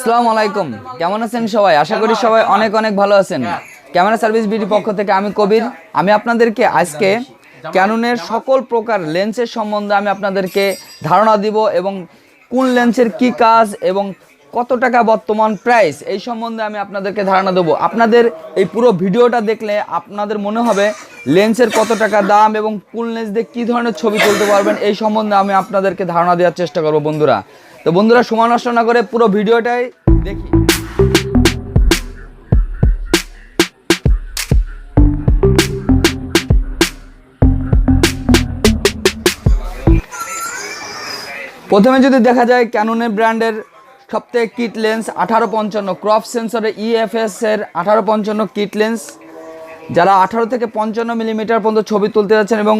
আসসালামু আলাইকুম। কেমন আছেন সবাই? আশা করি সবাই অনেক অনেক ভালো আছেন। ক্যামেরা সার্ভিস বিডি পক্ষ থেকে আমি কবির। আমি আপনাদেরকে আজকে ক্যাননের সকল প্রকার লেন্সের সম্বন্ধে আমি আপনাদেরকে ধারণা দিব এবং কোন লেন্সের কি কাজ এবং কত টাকা বর্তমান প্রাইস এই সম্বন্ধে আমি আপনাদেরকে ধারণা দেবো। আপনাদের এই পুরো ভিডিওটা দেখলে আপনাদের মনে হবে লেন্সের কত টাকা দাম এবং কোন লেন্স দিয়ে কী ধরনের ছবি তুলতে পারবেন এই সম্বন্ধে আমি আপনাদেরকে ধারণা দেওয়ার চেষ্টা করব বন্ধুরা। তো বন্ধুরা, সময় নষ্ট না করে পুরো ভিডিওটাই দেখি। প্রথমে যদি দেখা যায় ক্যাননের ব্র্যান্ডের সবথেকে কিট লেন্স আঠারো পঞ্চান্ন ক্রপ সেন্সরের ইএফএস এর আঠারো পঞ্চান্ন কিট লেন্স যারা আঠারো থেকে পঞ্চান্ন মিলিমিটার পর্যন্ত ছবি তুলতে যাচ্ছেন এবং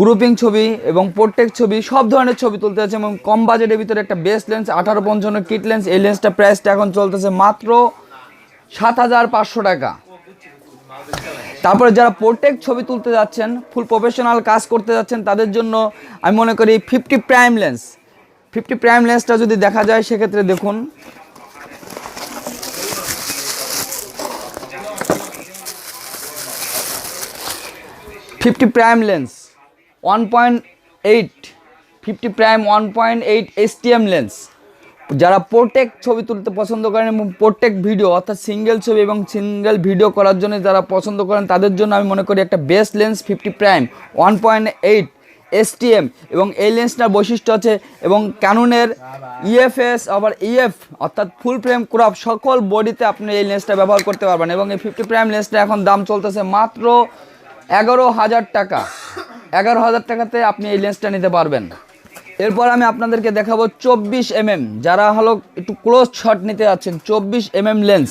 গ্রুপিং ছবি এবং পোর্ট্রেক ছবি, সব ধরনের ছবি তুলতে যাচ্ছেন এবং কম বাজেটের ভিতরে একটা বেস্ট লেন্স আঠারো পঞ্চান্ন কিট লেন্স এই লেন্সটা প্রাইসটা এখন চলতেছে মাত্র সাত হাজার পাঁচশো টাকা। তারপরে যারা পোর্ট্রেক ছবি তুলতে যাচ্ছেন ফুল প্রফেশনাল কাজ করতে যাচ্ছেন, তাদের জন্য আমি মনে করি fifty prime lens fifty prime লেন্সটা যদি দেখা যায়, সেক্ষেত্রে দেখুন। Fifty prime lens one point eight fifty prime one point eight STM lens যারা পোর্টেক ছবি তুলতে পছন্দ করেন এবং পোর্টেক ভিডিও অর্থাৎ সিঙ্গেল ছবি এবং সিঙ্গেল ভিডিও করার জন্য যারা পছন্দ করেন, তাদের জন্য আমি মনে করি একটা best lens fifty prime one point eight STM এবং এই লেন্সটার বৈশিষ্ট্য আছে এবং ক্যানুনের ইএফএস আবার ইএফ অর্থাৎ ফুল ফ্রেম ক্রপ সকল বডিতে আপনি এই লেন্সটা ব্যবহার করতে পারবেন। এবং এই ফিফটি প্রাইম লেন্সটা এখন দাম চলতেছে মাত্র এগারো হাজার টাকা। এগারো হাজার টাকাতে আপনি এই লেন্সটা নিতে পারবেন। এরপর আমি আপনাদেরকে দেখাবো চব্বিশ এমএম। যারা হলো একটু ক্লোজ শট নিতে যাচ্ছেন, চব্বিশ এমএম লেন্স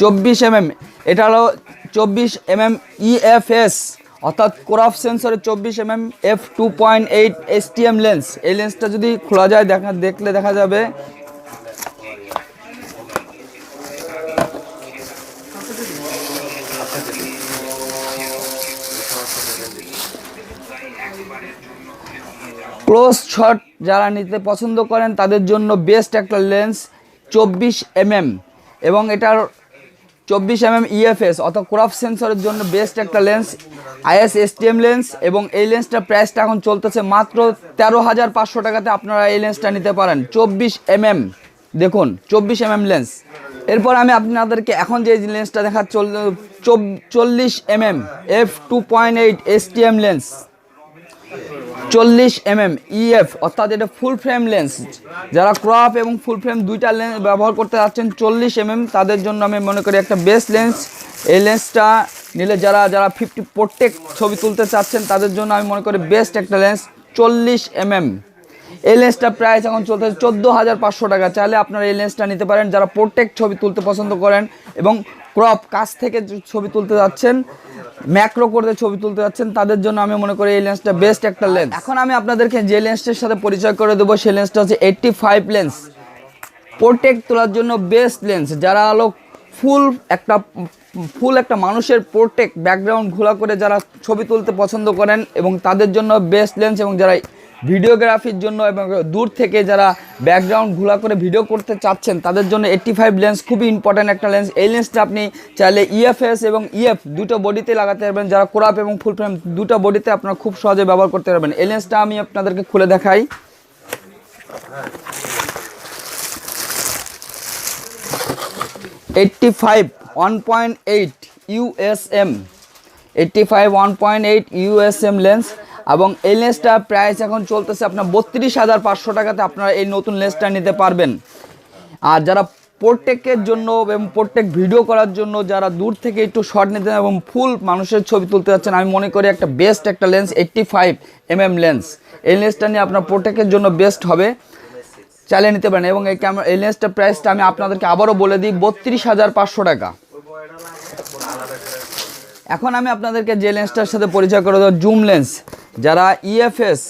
চব্বিশ এমএম, এটা হলো চব্বিশ এম এমএম ইএফএস অর্থাৎ ক্রফ সেন্সরের চব্বিশ MM F two point eight STM lens এই লেন্সটা যদি খোলা যায়, দেখা দেখলে দেখা যাবে ক্লোজ শট যারা নিতে পছন্দ করেন, তাদের জন্য বেস্ট একটা লেন্স চব্বিশ এমএম এবং এটার চব্বিশ এমএম ইএফএস অর্থাৎ ক্রপ সেন্সরের জন্য বেস্ট একটা লেন্স আইএস এসটিএম লেন্স এবং এই লেন্সটার প্রাইসটা এখন চলতেছে মাত্র তেরো হাজার পাঁচশো টাকাতে আপনারা এই লেন্সটা নিতে পারেন। চব্বিশ এমএম, দেখুন, চব্বিশ এমএম লেন্স এরপর আমি আপনাদেরকে এখন যে লেন্সটা দেখা চল চল্লিশ MM F two point eight STM lens চল্লিশ এম এম ইএফ অর্থাৎ এটা ফুল ফ্রেম লেন্স যারা ক্রপ এবং ফুল ফ্রেম দুইটা লেন্স ব্যবহার করতে যাচ্ছেন, চল্লিশ এম তাদের জন্য আমি মনে করি একটা বেস্ট লেন্স এই লেন্সটা নিলে যারা যারা ফিফটি প্রত্যেক ছবি তুলতে চাচ্ছেন, তাদের জন্য আমি মনে করি বেস্ট একটা লেন্স চল্লিশ এমএম। এই লেন্সটা প্রাইস এখন চলতেছে চোদ্দ হাজার পাঁচশো টাকা। চাইলে আপনারা এই লেন্সটা নিতে পারেন। যারা প্রোটেক ছবি তুলতে পছন্দ করেন এবং ক্রপ কাছ থেকে ছবি তুলতে যাচ্ছেন ম্যাক্রো করতে ছবি তুলতে যাচ্ছেন, তাদের জন্য আমি মনে করি এই লেন্সটা বেস্ট একটা লেন্স এখন আমি আপনাদেরকে যে লেন্সটার সাথে পরিচয় করে দেবো, সেই লেন্সটা হচ্ছে এইটটি ফাইভ লেন্স পোর্টেক তোলার জন্য বেস্ট লেন্স যারা হলো ফুল একটা ফুল একটা মানুষের পোর্টেক ব্যাকগ্রাউন্ড ঘোলা করে যারা ছবি তুলতে পছন্দ করেন এবং তাদের জন্য বেস্ট লেন্স এবং যারা ভিডিওগ্রাফির জন্য এবং দূর থেকে যারা ব্যাকগ্রাউন্ড ঘোলা করে ভিডিও করতে চাচ্ছেন, তাদের জন্য এইট্টি ফাইভ লেন্স খুবই ইম্পর্ট্যান্ট একটা লেন্স এই লেন্সটা আপনি চাইলে ইএফএস এবং ইএফ দুটো বডিতে লাগাতে পারবেন। যারা ক্রাপ এবং ফুল ফ্রেম দুটো বডিতে আপনারা খুব সহজে ব্যবহার করতে পারবেন। এই লেন্সটা আমি আপনাদেরকে খুলে দেখাই। Eighty five one point eight USM eighty five one point eight USM lens এবং এই লেন্সটা প্রাইস এখন চলতেছে আপনার বত্রিশ হাজার পাঁচশো টাকাতে আপনারা এই নতুন লেন্সটা নিতে পারবেন। আর যারা পোর্টেকের জন্য এবং পোর্টেক ভিডিও করার জন্য যারা দূর থেকে একটু শর্ট নিতে এবং ফুল মানুষের ছবি তুলতে যাচ্ছেন, আমি মনে করি একটা বেস্ট একটা lens eighty five MM lens এই লেন্সটা নিয়ে আপনার পোর্টেকের জন্য বেস্ট হবে। চালিয়ে নিতে পারেন এবং এই ক্যামেরা এই লেন্সটার প্রাইসটা আমি আপনাদেরকে আবারও বলে দিই, বত্রিশ হাজার পাঁচশো টাকা। এখন আমি আপনাদেরকে যে লেন্সটার সাথে পরিচয় করে দেবো জুম লেন্স যারা ইএফএস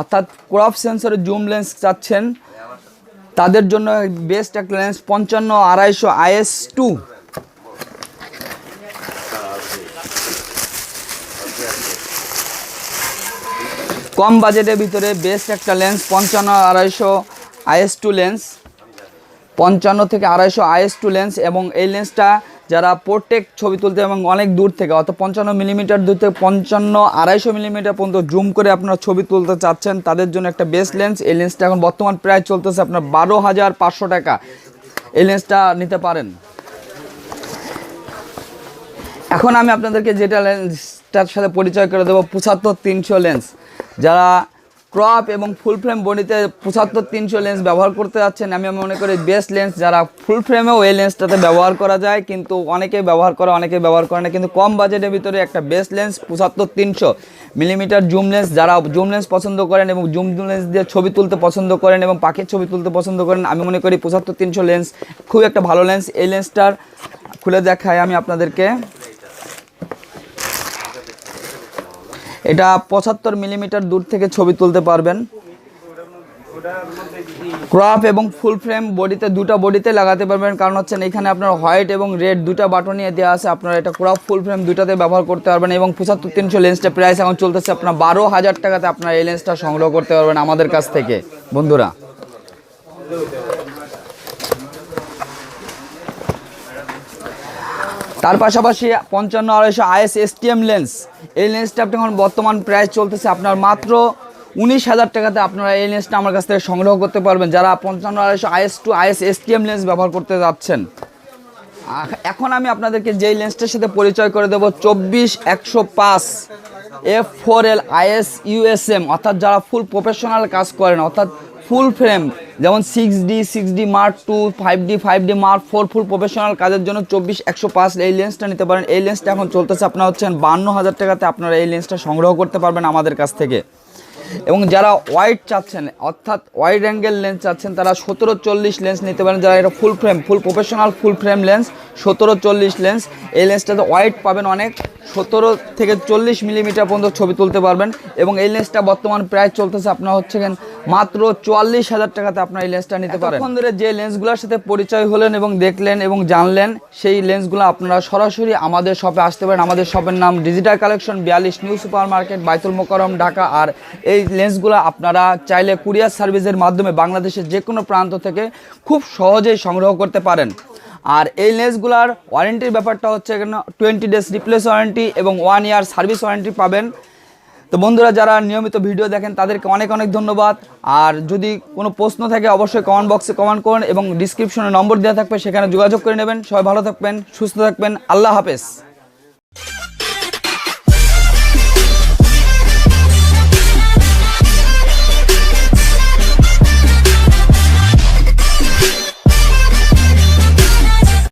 অর্থাৎ ক্রপ সেন্সরের জুম লেন্স চাচ্ছেন, তাদের জন্য বেস্ট একটা লেন্স পঞ্চান্ন আড়াইশো আইএস টু। কম বাজেটের ভিতরে বেস্ট একটা লেন্স পঞ্চান্ন আড়াইশো আইএস টু লেন্স, পঞ্চান্ন থেকে আড়াইশো আইএস টু লেন্স, এবং এই লেন্সটা যারা পোর্টেক ছবি তুলতে এবং অনেক দূর থেকে অত পঞ্চান্ন মিলিমিটার দূর থেকে পঞ্চান্ন আড়াইশো মিলিমিটার পর্যন্ত জুম করে আপনারা ছবি তুলতে চাচ্ছেন, তাদের জন্য একটা বেস্ট লেন্স এই লেন্সটা এখন বর্তমান প্রায় চলতেছে আপনার বারো হাজার পাঁচশো টাকা। এই লেন্সটা নিতে পারেন। এখন আমি আপনাদেরকে যেটা লেন্সটার সাথে পরিচয় করে দেবো, পঁচাত্তর তিনশো লেন্স যারা ক্রপ এবং ফুল ফ্রেম বডিতে পঁচাত্তর তিনশো লেন্স ব্যবহার করতে যাচ্ছেন। আমি মনে করি বেস্ট লেন্স যারা ফুল ফ্রেমেও এই লেন্সটাতে ব্যবহার করা যায়, কিন্তু অনেকে ব্যবহার করে অনেকে ব্যবহার করে না। কিন্তু কম বাজেটের ভিতরে একটা বেস্ট লেন্স পঁচাত্তর তিনশো মিলিমিটার জুম লেন্স যারা জুম লেন্স পছন্দ করেন এবং জুম লেন্স দিয়ে ছবি তুলতে পছন্দ করেন এবং পাখির ছবি তুলতে পছন্দ করেন, আমি মনে করি পঁচাত্তর তিনশো লেন্স খুব একটা ভালো লেন্স এই লেন্সটার খুলে দেখাই আমি আপনাদেরকে। এটা পঁচাত্তর মিলিমিটার দূর থেকে ছবি তুলতে পারবেন। ক্রপ এবং ফুল ফ্রেম বডিতে, দুটো বডিতে লাগাতে পারবেন। কারণ হচ্ছে এখানে আপনার হোয়াইট এবং রেড দুটা বাটনিয়ে দেওয়া আছে। আপনারা এটা ক্রপ, ফুল ফ্রেম দুটাতে ব্যবহার করতে পারবেন এবং পঁচাত্তর তিনশো লেন্সটা প্রাইস এখন চলতেছে আপনার বারো হাজার টাকাতে। আপনার এই লেন্সটা সংগ্রহ করতে পারবেন আমাদের কাছ থেকে। বন্ধুরা তার পাশাপাশি পঞ্চান্ন আড়াইশো আইএস এসটিএম লেন্স এই লেন্সটা আপনি এখন বর্তমান প্রাইস চলতেছে আপনার মাত্র উনিশ হাজার টাকাতে আপনারা এই লেন্সটা আমার কাছ থেকে সংগ্রহ করতে পারবেন। যারা পঞ্চান্ন আড়াইশো IS two IS STM lens ব্যবহার করতে যাচ্ছেন এখন আমি আপনাদেরকে যেই লেন্সটার সাথে পরিচয় করে দেবো, চব্বিশ একশো পাঁচ F four L IS USM অর্থাৎ যারা ফুল প্রফেশনাল কাজ করেন, অর্থাৎ ফুল ফ্রেম যেমন six D six D mark two five D five D mark four full professional কাজের জন্য চব্বিশ একশো পাঁচ এই লেন্সটা নিতে পারেন। এই লেন্সটা এখন চলতেছে আপনার হচ্ছেন বান্ন হাজার টাকাতে আপনারা এই লেন্সটা সংগ্রহ করতে পারবেন আমাদের কাছ থেকে। এবং যারা ওয়াইড চাচ্ছেন, অর্থাৎ ওয়াইড অ্যাঙ্গেল লেন্স চাচ্ছেন, তারা সতেরো চল্লিশ লেন্স নিতে পারেন। যারা এটা full frame full professional full frame lens সতেরো চল্লিশ লেন্স এই লেন্সটাতে ওয়াইড পাবেন অনেক। সতেরো থেকে চল্লিশ মিলিমিটার পর্যন্ত ছবি তুলতে পারবেন। এবং এই লেন্সটা বর্তমান প্রায় চলতেছে আপনার হচ্ছে মাত্র চুয়াল্লিশ হাজার টাকাতে আপনার এই লেন্সটা নিতে পারেন। ধরে যে লেন্সগুলোর সাথে পরিচয় হলেন এবং দেখলেন এবং জানলেন, সেই লেন্সগুলো আপনারা সরাসরি আমাদের শপে আসতে পারেন। আমাদের শপের নাম ডিজিটাল কালেকশন বিয়াল্লিশ new super market Baitul Mukarram Dhaka. আর এই লেন্সগুলো আপনারা চাইলে কুরিয়ার সার্ভিসের মাধ্যমে বাংলাদেশের যে কোনো প্রান্ত থেকে খুব সহজেই সংগ্রহ করতে পারেন। আর এই লেন্সগুলার ওয়ারেন্টির ব্যাপারটা হচ্ছে এখানে টোয়েন্টি ডেজ রিপ্লেস ওয়ারেন্টি এবং ওয়ান ইয়ার সার্ভিস ওয়ারেন্টি পাবেন। তো বন্ধুরা, যারা নিয়মিত ভিডিও দেখেন, তাদেরকে অনেক অনেক ধন্যবাদ। আর যদি কোনো প্রশ্ন থাকে, অবশ্যই কমেন্ট বক্সে কমেন্ট করুন এবং ডিসক্রিপশনে নম্বর দেওয়া থাকবে, সেখানে যোগাযোগ করে নেবেন। সবাই ভালো থাকবেন, সুস্থ থাকবেন। আল্লাহ হাফেজ।